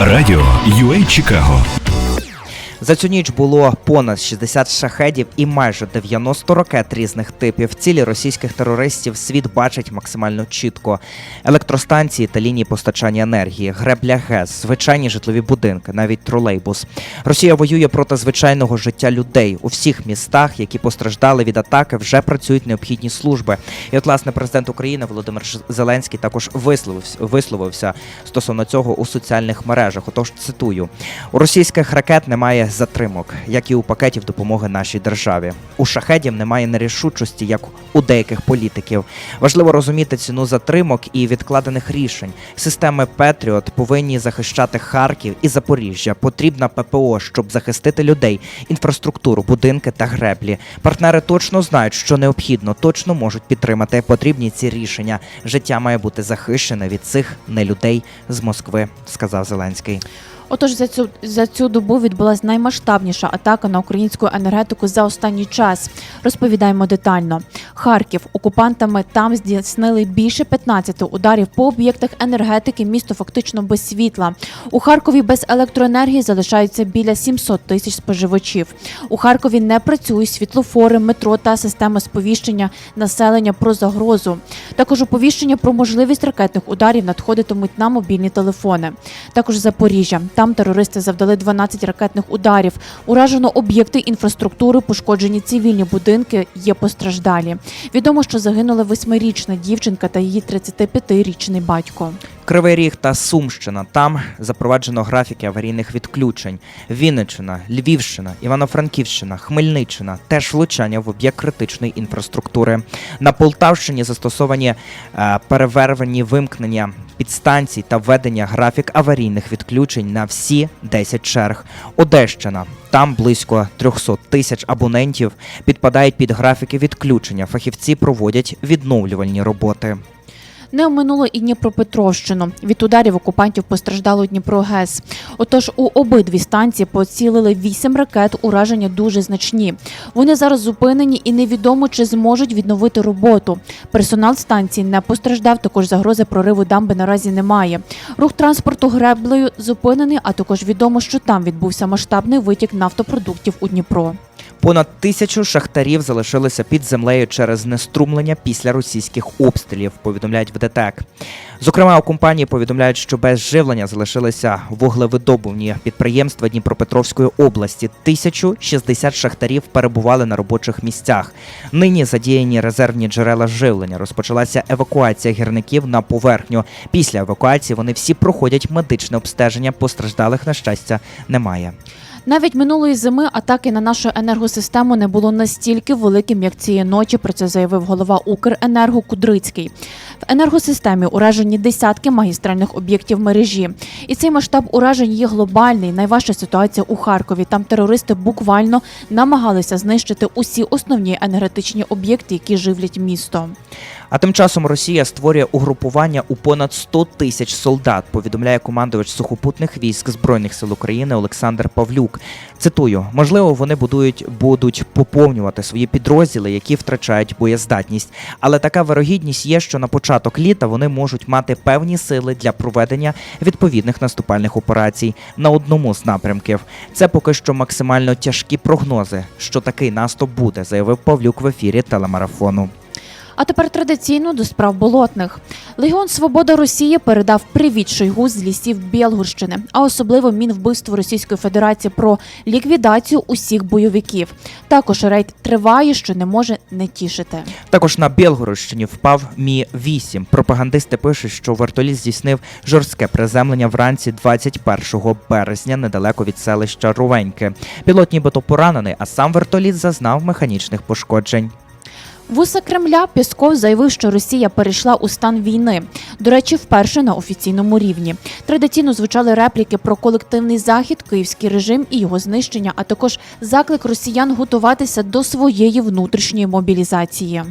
Радіо UA Чикаго За цю ніч було понад 60 шахедів і майже 90 ракет різних типів. Цілі російських терористів світ бачить максимально чітко. Електростанції та лінії постачання енергії, гребля ГЕС, звичайні житлові будинки, навіть тролейбус. Росія воює проти звичайного життя людей у всіх містах, які постраждали від атаки. Вже працюють необхідні служби. І от, власне, президент України Володимир Зеленський також висловився, висловився стосовно цього у соціальних мережах. Отож, цитую: у російських ракет немає затримок, як і у пакетів допомоги нашій державі. У шахедів немає нерішучості, як у деяких політиків. Важливо розуміти ціну затримок і відкладених рішень. Системи Петріот повинні захищати Харків і Запоріжжя. Потрібна ППО, щоб захистити людей, інфраструктуру, будинки та греблі. Партнери точно знають, що необхідно, точно можуть підтримати потрібні ці рішення. Життя має бути захищене від цих нелюдей з Москви, сказав Зеленський. Отож, за цю за цю добу відбулась наймасштабніша атака на українську енергетику за останній час. Розповідаємо детально. Харків окупантами там здійснили більше 15 ударів по об'єктах енергетики. Місто фактично без світла. У Харкові без електроенергії залишаються біля 700 тисяч споживачів. У Харкові не працюють світлофори, метро та система сповіщення населення про загрозу. Також оповіщення про можливість ракетних ударів надходитимуть на мобільні телефони. Також Запоріжжя. Там терористи завдали 12 ракетних ударів. Уражено об'єкти інфраструктури, пошкоджені цивільні будинки, є постраждалі. Відомо, що загинула восьмирічна дівчинка та її 35-річний батько. Кривий Ріг та Сумщина. Там запроваджено графіки аварійних відключень. Вінниччина, Львівщина, Івано-Франківщина, Хмельниччина теж влучання в об'єкт критичної інфраструктури. На Полтавщині застосовані е, перевервані вимкнення підстанцій та введення графік аварійних відключень на всі 10 черг. Одещина. Там близько 300 тисяч абонентів підпадають під графіки відключення. Фахівці проводять відновлювальні роботи. Не оминуло і Дніпропетровщину. Від ударів окупантів постраждало Дніпро-ГЕС. Отож, у обидві станції поцілили вісім ракет. Ураження дуже значні. Вони зараз зупинені і невідомо, чи зможуть відновити роботу. Персонал станції не постраждав. Також загрози прориву дамби наразі немає. Рух транспорту греблею зупинений. А також відомо, що там відбувся масштабний витік нафтопродуктів у Дніпро. Понад тисячу шахтарів залишилися під землею через знеструмлення після російських обстрілів. Повідомляють в ДТЕК. Зокрема, у компанії повідомляють, що без живлення залишилися вуглевидобувні підприємства Дніпропетровської області. 1060 шахтарів перебували на робочих місцях. Нині задіяні резервні джерела живлення. Розпочалася евакуація гірників на поверхню. Після евакуації вони всі проходять медичне обстеження. Постраждалих на щастя немає. Навіть минулої зими атаки на нашу енергосистему не було настільки великим, як цієї ночі. Про це заявив голова Укренерго Кудрицький. В енергосистемі уражені десятки магістральних об'єктів мережі. І цей масштаб уражень є глобальний. Найважча ситуація у Харкові. Там терористи буквально намагалися знищити усі основні енергетичні об'єкти, які живлять місто. А тим часом Росія створює угрупування у понад 100 тисяч солдат. Повідомляє командувач сухопутних військ збройних сил України Олександр Павлюк. Цитую: можливо, вони будують будуть поповнювати свої підрозділи, які втрачають боєздатність. Але така вирогідність є, що на початок літа вони можуть мати певні сили для проведення відповідних наступальних операцій на одному з напрямків. Це поки що максимально тяжкі прогнози, що такий наступ буде, заявив Павлюк в ефірі телемарафону. А тепер традиційно до справ болотних. Легіон Свобода Росії передав привіт Шойгу з лісів Білгорщини, а особливо мінвбивство Російської Федерації про ліквідацію усіх бойовиків. Також рейд триває, що не може не тішити. Також на Білгородщині впав Мі 8 Пропагандисти пишуть, що вертоліт здійснив жорстке приземлення вранці 21 березня недалеко від селища Рувеньки. Пілот нібито поранений, а сам вертоліт зазнав механічних пошкоджень. Вуса Кремля Пісков заявив, що Росія перейшла у стан війни. До речі, вперше на офіційному рівні. Традиційно звучали репліки про колективний захід, київський режим і його знищення, а також заклик росіян готуватися до своєї внутрішньої мобілізації.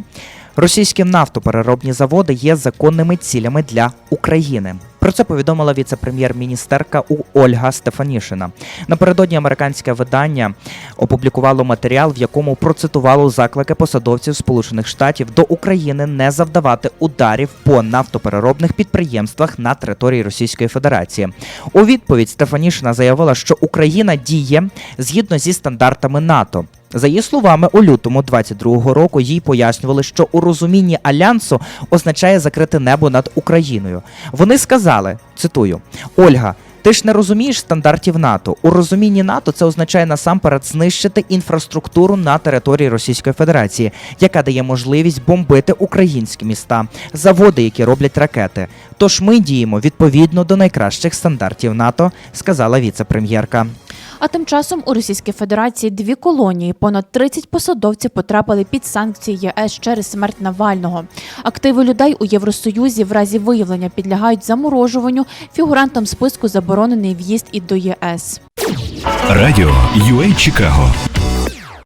Російські нафтопереробні заводи є законними цілями для України. Про це повідомила віце-прем'єр-міністерка У Ольга Стефанішина. Напередодні американське видання опублікувало матеріал, в якому процитувало заклики посадовців Сполучених Штатів до України не завдавати ударів по нафтопереробних підприємствах на території Російської Федерації. У відповідь Стефанішина заявила, що Україна діє згідно зі стандартами НАТО. За її словами, у лютому 22-го року їй пояснювали, що у розумінні альянсу означає закрити небо над Україною. Вони сказали: цитую: Ольга. Ти ж не розумієш стандартів НАТО. У розумінні НАТО це означає насамперед знищити інфраструктуру на території Російської Федерації, яка дає можливість бомбити українські міста, заводи, які роблять ракети. Тож ми діємо відповідно до найкращих стандартів НАТО, сказала віце-прем'єрка. А тим часом у Російській Федерації дві колонії, понад 30 посадовців потрапили під санкції ЄС через смерть Навального. Активи людей у Євросоюзі в разі виявлення підлягають заморожуванню. Фігурантам списку заборонений в'їзд і до ЄС. Радіо UA Чикаго